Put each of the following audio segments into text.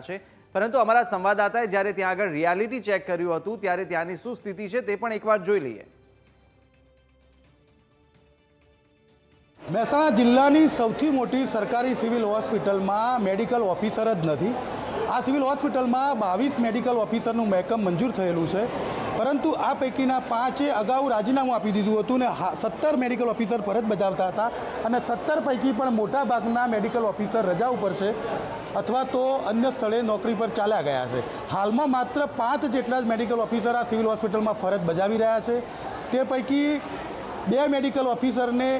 છે. પરંતુ અમારા સંવાદદાતાએ જ્યારે ત્યાં આગળ રિયાલિટી ચેક કર્યું હતું, ત્યારે ત્યાંની શું સ્થિતિ છે તે પણ એકવાર જોઈ લઈએ. મહેસાણા જિલ્લાની સૌથી મોટી સરકારી સિવિલ હોસ્પિટલમાં મેડિકલ ઓફિસર જ નથી. આ સિવિલ હોસ્પિટલમાં બાવીસ મેડિકલ ઓફિસરનું મહેકમ મંજૂર થયેલું છે. પરંતુ આ પૈકીના પાંચે અગાઉ રાજીનામું આપી દીધું હતું ને સત્તર મેડિકલ ઓફિસર ફરજ બજાવતા હતા અને સત્તર પૈકી પણ મોટા ભાગના મેડિકલ ઓફિસર રજા ઉપર છે અથવા તો અન્ય સ્થળે નોકરી પર ચાલ્યા ગયા છે. હાલમાં માત્ર પાંચ જેટલા જ મેડિકલ ઓફિસર આ સિવિલ હોસ્પિટલમાં ફરજ બજાવી રહ્યા છે. તે પૈકી બે મેડિકલ ઓફિસરને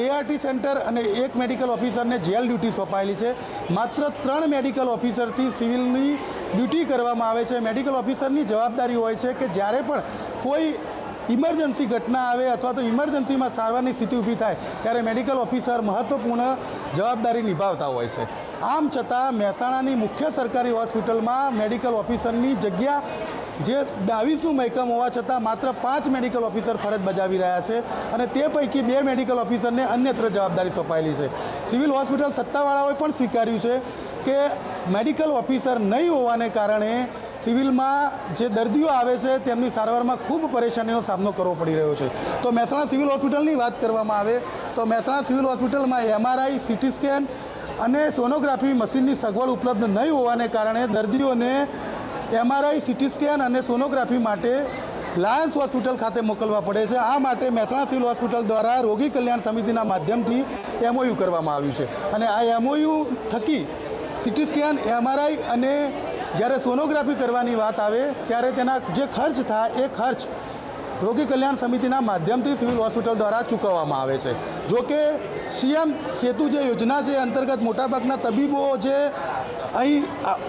એઆરટી સેન્ટર અને એક મેડિકલ ઓફિસરને જેલ ડ્યુટી સોંપાયેલી છે. માત્ર ત્રણ મેડિકલ ઓફિસરથી સિવિલની ડ્યુટી કરવામાં આવે છે. મેડિકલ ઓફિસરની જવાબદારી હોય છે કે જ્યારે પણ કોઈ ઇમરજન્સી ઘટના આવે અથવા તો ઇમરજન્સીમાં સારવારની સ્થિતિ ઊભી થાય, ત્યારે મેડિકલ ઓફિસર મહત્ત્વપૂર્ણ જવાબદારી નિભાવતા હોય છે. આમ છતાં મહેસાણાની મુખ્ય સરકારી હોસ્પિટલમાં મેડિકલ ઓફિસરની જગ્યા જે બાવીસનું મહેકમ હોવા છતાં માત્ર પાંચ મેડિકલ ઓફિસર ફરજ બજાવી રહ્યા છે અને તે પૈકી બે મેડિકલ ઓફિસરને અન્યત્ર જવાબદારી સોંપાયેલી છે. સિવિલ હોસ્પિટલ સત્તાવાળાઓએ પણ સ્વીકાર્યું છે કે મેડિકલ ઓફિસર નહીં હોવાને કારણે સિવિલમાં જે દર્દીઓ આવે છે તેમની સારવારમાં ખૂબ પરેશાનીનો સામનો કરવો પડી રહ્યો છે. તો મહેસાણા સિવિલ હોસ્પિટલની વાત કરવામાં આવે તો મહેસાણા સિવિલ હોસ્પિટલમાં એમઆરઆઈ, સિટી સ્કેન અને સોનોગ્રાફી મશીનની સગવડ ઉપલબ્ધ નહીં હોવાને કારણે દર્દીઓને એમઆરઆઈ સિટી સ્કેન અને સોનોગ્રાફી માટે લાયન્સ હોસ્પિટલ ખાતે મોકલવા પડે છે. આ માટે મહેસાણા સિવિલ હોસ્પિટલ દ્વારા રોગી કલ્યાણ સમિતિના માધ્યમથી એમઓયુ કરવામાં આવ્યું છે. અને આ એમઓયુ થકી સિટી સ્કેન એમઆરઆઈ અને જ્યારે સોનોગ્રાફી કરવાની વાત આવે, ત્યારે તેના જે ખર્ચ થાય, એ ખર્ચ રોગી કલ્યાણ સમિતિના માધ્યમથી સિવિલ હોસ્પિટલ દ્વારા ચૂકવવામાં આવે છે. જો કે સીએમ સેતુ જે યોજના છે અંતર્ગત મોટાભાગના તબીબો જે અહીં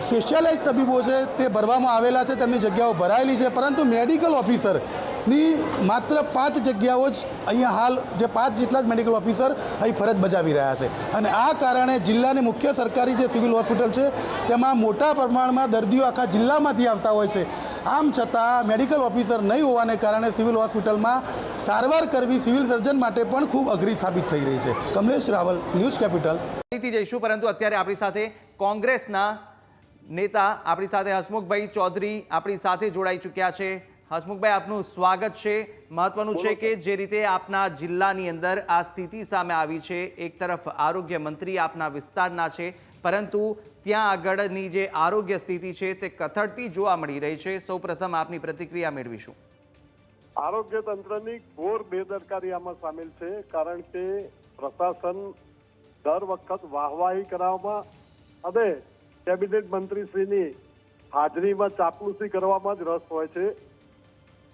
સ્પેશિયલાઇઝ તબીબો છે તે ભરવામાં આવેલા છે, તેમની જગ્યાઓ ભરાયેલી છે. પરંતુ મેડિકલ ઓફિસરની માત્ર પાંચ જગ્યાઓ જ અહીંયા હાલ જે પાંચ જેટલા જ મેડિકલ ઓફિસર અહીં ફરજ બજાવી રહ્યા છે. અને આ કારણે જિલ્લાની મુખ્ય સરકારી જે સિવિલ હોસ્પિટલ છે, તેમાં મોટા પ્રમાણમાં દર્દીઓ આખા જિલ્લામાંથી આવતા હોય છે. આમ છતાં મેડિકલ ઓફિસર નહીં હોવાને કારણે સિવિલ હોસ્પિટલમાં સારવાર કરવી સિવિલ સર્જન માટે પણ ખૂબ અઘરી સાબિત થઈ રહી છે. Kamlesh Raval, news capital. ફરીથી જઈશું પરંતુ અત્યારે આપણી સાથે કોંગ્રેસના નેતા, આપણી સાથે હસમુખભાઈ ચૌધરી આપણી સાથે જોડાઈ ચૂક્યા છે. હસમુખભાઈ, આપનું સ્વાગત છે. મહત્વનું છે કે જે રીતે આપના જિલ્લાની અંદર આ સ્થિતિ સામે આવી છે. એક તરફ આરોગ્ય મંત્રી આપના વિસ્તારના છે, પરંતુ ત્યાં આગળની જે આરોગ્ય સ્થિતિ છે તે કથળતી જોવા મળી રહી છે. સૌપ્રથમ આપની પ્રતિક્રિયા મેળવીશું. આરોગ્ય તંત્રની ઘોર બેદરકારી આમાં સામેલ છે, કારણ કે પ્રશાસન દર વખત વાહવાહી કરાવવામાં અને કેબિનેટ મંત્રીશ્રીની હાજરીમાં ચાપલુસી કરવામાં જ રસ હોય છે.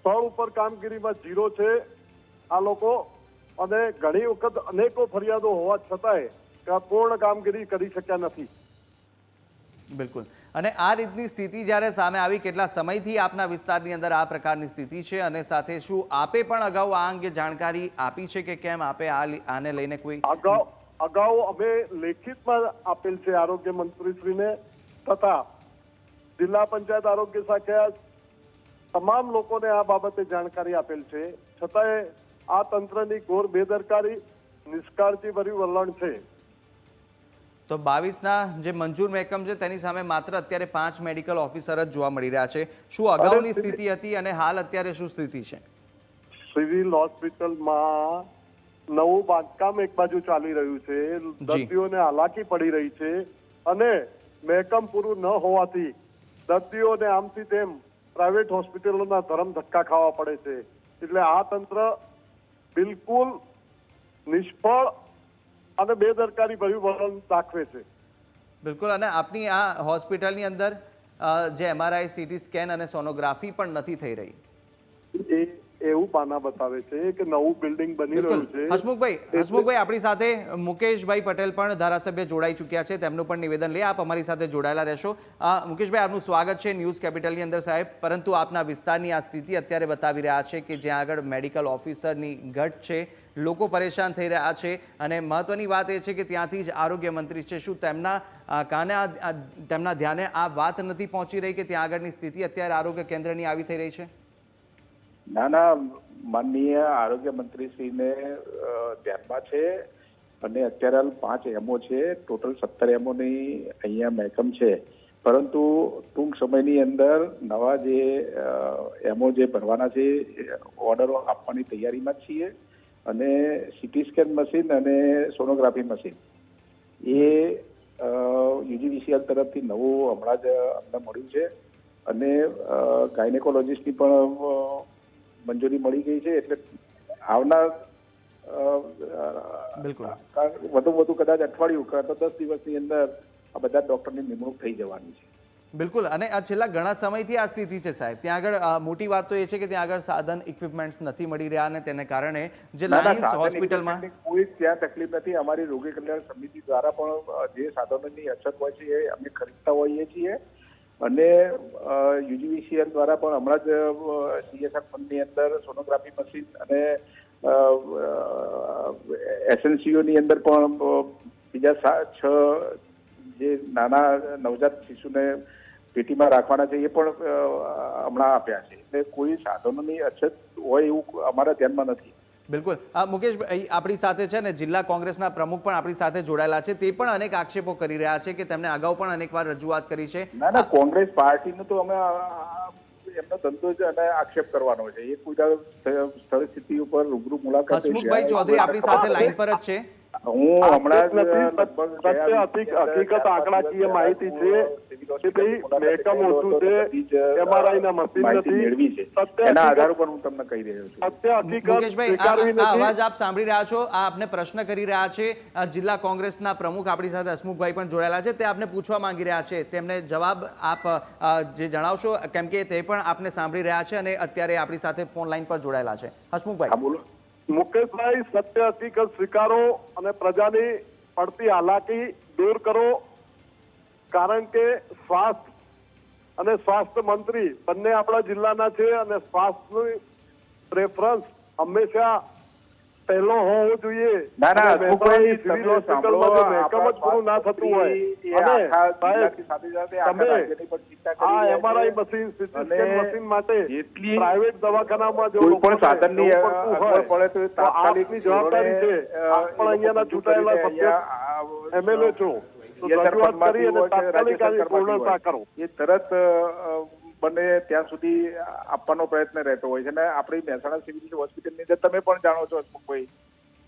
સ્થળ ઉપર કામગીરીમાં જીરો છે આ લોકો અને ઘણી વખત અનેકો ફરિયાદો હોવા છતાંય પૂર્ણ કામગીરી કરી શક્યા નથી. બિલકુલ. અને આ રીતની સ્થિતિ જ્યારે સામે આવી, કેટલા સમયથી આપના વિસ્તારની અંદર આ પ્રકારની સ્થિતિ છે અને સાથે શું આપે પણ અગાઉ આ અંગે જાણકારી આપી છે કે કેમ આપે આને લઈને કોઈ? અગાઉ અગાઉ અમે લેખિતમાં આપેલ છે આરોગ્ય મંત્રીશ્રીને તથા જિલ્લા પંચાયત આરોગ્ય શાખા તમામ લોકોને આ બાબતે જાણકારી આપેલ છે. છતાંય આ તંત્રની ઘોર બેદરકારી, નિષ્કાળજીભર્યું વલણ છે. તો બાવીસના જે મંજૂર મહેકમ છે તેની સામે માત્ર અત્યારે પાંચ મેડિકલ ઓફિસર જ જોવા મળી રહ્યા છે. શું અગાઉની સ્થિતિ હતી અને હાલ અત્યારે શું સ્થિતિ છે? સિવિલ હોસ્પિટલમાં નવું બાંધકામ એક બાજુ ચાલી રહ્યું છે. દર્દીઓને હાલાકી પડી રહી છે અને મહેકમ પૂરું ન હોવાથી દર્દીઓને આમથી તેમ પ્રાઇવેટ હોસ્પિટલોના ધરમ ધક્કા ખાવા પડે છે. એટલે આ તંત્ર બિલકુલ નિષ્ફળ અને બેદરકારી ભર્યું વલણ દાખવે છે. બિલકુલ અને આપની આ હોસ્પિટલની અંદર જે એમઆરઆઈ સીટી સ્કેન અને સોનોગ્રાફી પણ નથી થઈ રહી. એવું પાના બતાવે છે કે નવું બિલ્ડિંગ બની રહ્યું છે. હસમુખભાઈ હસમુખભાઈ આપણી સાથે મુકેશભાઈ પટેલ પણ ધારાસભ્ય જોડાઈ ચૂક્યા છે. તેમનું પણ નિવેદન લઈ આપ અમારી સાથે જોડાયેલા રહેશો. મુકેશભાઈ આપનું સ્વાગત છે ન્યૂઝ કેપિટલની અંદર સાહેબ. પરંતુ આપના વિસ્તારની આ સ્થિતિ અત્યારે બતાવી રહ્યા છે કે જ્યાં આગળ મેડિકલ ઓફિસરની ઘટ છે. લોકો પરેશાન થઈ રહ્યા છે. અને મહત્વની વાત એ છે કે ત્યાંથી જ આરોગ્ય મંત્રી છે. શું તેમના કાને તેમના ધ્યાને આ વાત નથી પહોંચી રહી કે ત્યાં આગળની સ્થિતિ અત્યારે આરોગ્ય કેન્દ્રની આવી થઈ રહી છે? ના ના, માનનીય આરોગ્ય મંત્રીશ્રીને ધ્યાનમાં છે અને અત્યારે હાલ પાંચ એમઓ છે, ટોટલ સત્તર એમઓની અહીંયા મહેકમ છે. પરંતુ ટૂંક સમયની અંદર નવા જે એમઓ જે ભરવાના છે ઓર્ડરો આપવાની તૈયારીમાં છીએ અને સિટી સ્કેન મશીન અને સોનોગ્રાફી મશીન. એ યુજીવીસીએલ તરફથી નવું હમણાં જ અમને મળ્યું છે અને ગાયનેકોલોજીસ્ટની પણ મંજૂરી મળી ગઈ છે એટલે આવનાર બિલકુલ. વધુ વધુ કદાચ અઠવાડિયું કાં તો દસ દિવસની અંદર આ બધા ડોક્ટરની નિમણૂક થઈ જવાની છે. બિલકુલ. અને આ છેલ્લા ઘણા સમયથી આ સ્થિતિ છે સાહેબ. ત્યાં આગળ મોટી વાત તો એ છે કે ત્યાં આગળ સાધન ઇક્વિપમેન્ટ્સ નથી મળી રહ્યા અને તેને કારણે જે લાયન્સ હોસ્પિટલમાં કોઈ ત્યાં તકલીફ નથી. અમારી રોગી કલ્યાણ સમિતિ દ્વારા પણ જે સાધનોની અછત હોય છે એ અમે ખરીદતા હોઈએ છીએ. અને યુજીવીસીએલ દ્વારા પણ હમણાં જ સીએસઆર ફંડની અંદર સોનોગ્રાફી મશીન અને એસએનસીઓની અંદર પણ બીજા છ જે નાના નવજાત શિશુને પેટીમાં રાખવાના છે, એ પણ હમણાં આપ્યા છે. એટલે કોઈ સાધનોની અછત હોય એવું અમારા ધ્યાનમાં નથી. બિલકુલ. મુકેશ આપણી સાથે છે ને જિલ્લા કોંગ્રેસના પ્રમુખ પણ આપણી સાથે જોડાયેલા છે. તે પણ અનેક આક્ષેપો કરી રહ્યા છે કે તેમણે અગાઉ પણ અનેકવાર રજૂઆત કરી છે. ના ના કોંગ્રેસ પાર્ટીનો તો અમે આ- આ- એમનો ધંધો જ અને આક્ષેપ કરવાનો છે. એ કોઈ દાડો સ્થળ સ્થળ સ્થિતિ ઉપર રૂબરૂ મુલાકાત હસમુખભાઈ ચૌધરી આપણી સાથે લાઈન પર જ છે. હું હમણાં હકીકત આંકડાકીય માહિતી પહેલા છે ઓછું બધી ના મશીન નથી. મેળવી છે સત્ય એના આધાર ઉપર હું તમને કહી રહ્યો છું સત્ય હકીકત આ- અવાજ આપ સાંભળી રહ્યા છો આ આપને પ્રશ્ન કરી રહ્યા છે જિલ્લા કોંગ્રેસના પ્રમુખ આપણી સાથે હસમુખભાઈ પણ જોડાયેલા છે તે આપને પૂછવા માંગી રહ્યા છે. તેમને જવાબ આપ જે જણાવશો કેમ કે તે પણ આપને સાંભળી રહ્યા છે અને અત્યારે આપણી સાથે ફોન લાઈન પર જોડાયેલા છે. હસમુખભાઈ. બોલો. મુકેશભાઈ સત્ય હકીકત સ્વીકારો અને પ્રજાની પડતી હાલાકી દૂર કરો. કારણ કે સ્વાસ્થ્ય અને સ્વાસ્થ્ય મંત્રી બંને આપણા જિલ્લાના છે અને સ્વાસ્થ્યની પ્રેફરન્સ હંમેશા પહેલો હોવો જોઈએ. ના ના અને હસમુખભાઈ, મહેસાણાની સિવિલ તમે સાંભળો, મેકઅપ જ પૂરું ના થતું હોય. અને સાહેબ, તમે આ એમઆરઆઈ મશીન સીટી મશીન માટે પ્રાઇવેટ દવાખાનામાં જો પણ સાધનની પડે તો એ તાત્કાલિક આપની જવાબદારી છે. આપ પણ અહીંયાના ચૂંટાયેલા સભ્ય અહીંયા, છો. કરી એ તરત બને ત્યાં સુધી આપવાનો પ્રયત્ન રહેતો હોય છે. અને આપણી મહેસાણા સિવિલ હોસ્પિટલની અંદર તમે પણ જાણો છો હસમુખભાઈ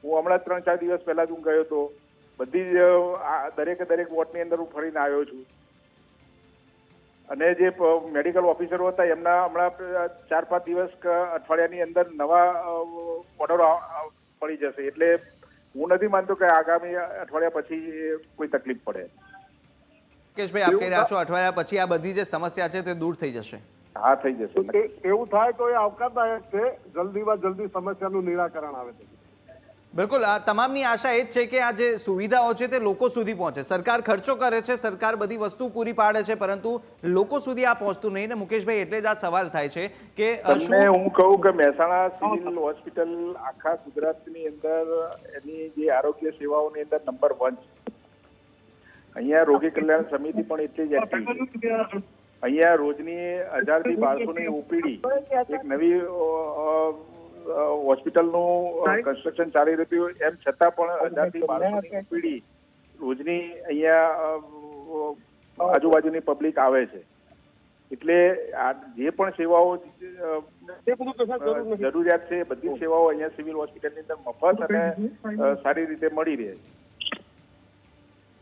હું હમણાં ત્રણ ચાર દિવસ પહેલા જ હું ગયો હતો. બધી જ દરેકે દરેક વોર્ડની અંદર હું ફરીને આવ્યો છું. અને જે મેડિકલ ઓફિસરો હતા એમના હમણાં ચાર પાંચ દિવસ અઠવાડિયાની અંદર નવા ઓર્ડરો પડી જશે. એટલે હું નથી માનતો કે આગામી અઠવાડિયા પછી કોઈ તકલીફ પડે. કેશભાઈ આપ કહી રહ્યા છો અઠવાડિયા પછી આ બધી જે સમસ્યા છે તે દૂર થઈ જશે. હા થઈ જશે. એવું થાય તો એ આવકારદાયક છે. જલ્દીમાં જલ્દી સમસ્યાનું નિરાકરણ આવે છે. બિલકુલ આ તમામની આશા એ જ છે કે આ જે સુવિધાઓ છે તે લોકો સુધી પહોંચે. સરકાર ખર્ચો કરે છે સરકાર બધી વસ્તુ પૂરી પાડે છે પરંતુ લોકો સુધી આ પહોંચતું નહીં ને મુકેશભાઈ એટલે જ આ સવાલ થાય છે કે શું હું કહું કે મહેસાણા સિવિલ હોસ્પિટલ આખા ગુજરાતની અંદર એની જે આરોગ્ય સેવાઓની અંદર નંબર વન છે. અહીંયા રોગી કલ્યાણ સમિતિ પણ એટલી જ એક્ટિવ છે. અહીંયા રોજની હજારથી બારસોની ઓપીડી એક નવી હોસ્પિટલનું કન્સ્ટ્રક્શન ચાલી રહ્યું હતું. એમ છતાં પણ હજારથી બારસોની પીડી રોજની અહીંયા આજુબાજુની પબ્લિક આવે છે. એટલે આ જે પણ સેવાઓ જરૂરિયાત છે બધી સેવાઓ અહીંયા સિવિલ હોસ્પિટલની અંદર મફત અને સારી રીતે મળી રહે છે.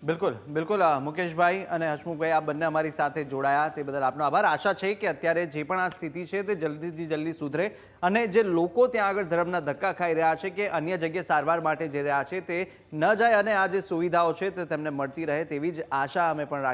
બિલકુલ બિલકુલ મુકેશભાઈ અને હસમુખભાઈ આ બંને અમારી સાથે જોડાયા. તે બદલ આપનો આભાર. આશા છે કે અત્યારે જે પણ આ સ્થિતિ છે તે જલ્દીથી જલ્દી સુધરે અને જે લોકો ત્યાં આગળ ધર્મના ધક્કા ખાઈ રહ્યા છે કે અન્ય જગ્યાએ સારવાર માટે જઈ રહ્યા છે તે ન જાય અને આ જે સુવિધાઓ છે તે તેમને મળતી રહે તેવી જ આશા અમે પણ રાખી